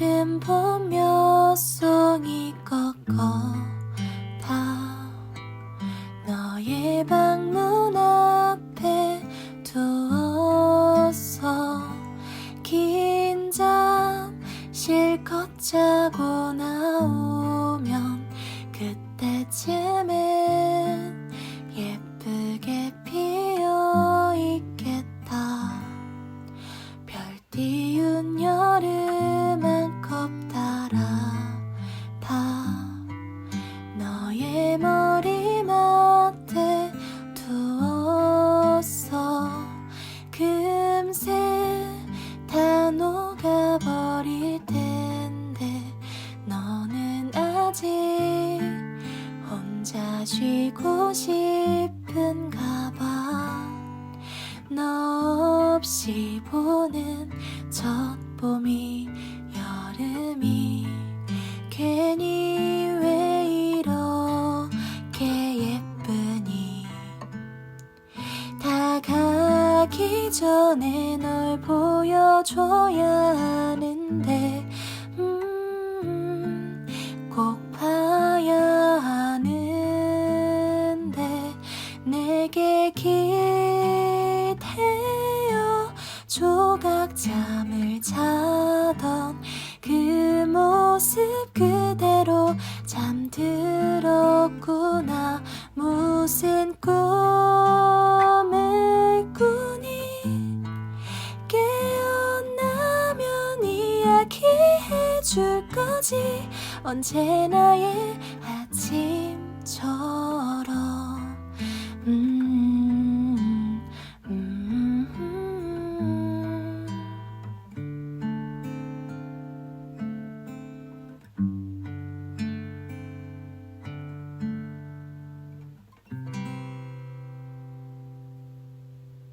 이름 보며 송이 꺾어다 너의 방문 앞에 두었어 긴잠 실컷 자고 나오 아직 혼자 쉬고 싶은가 봐. 너 없이 보는 첫 봄이 여름이 괜히 왜 이렇게 예쁘니 다가기 전에 널 보여줘야 하는 잠을 자던 그 모습 그대로 잠들었구나. 무슨 꿈을 꾸니? 깨어나면 이야기해 줄 거지. 언제나의 아침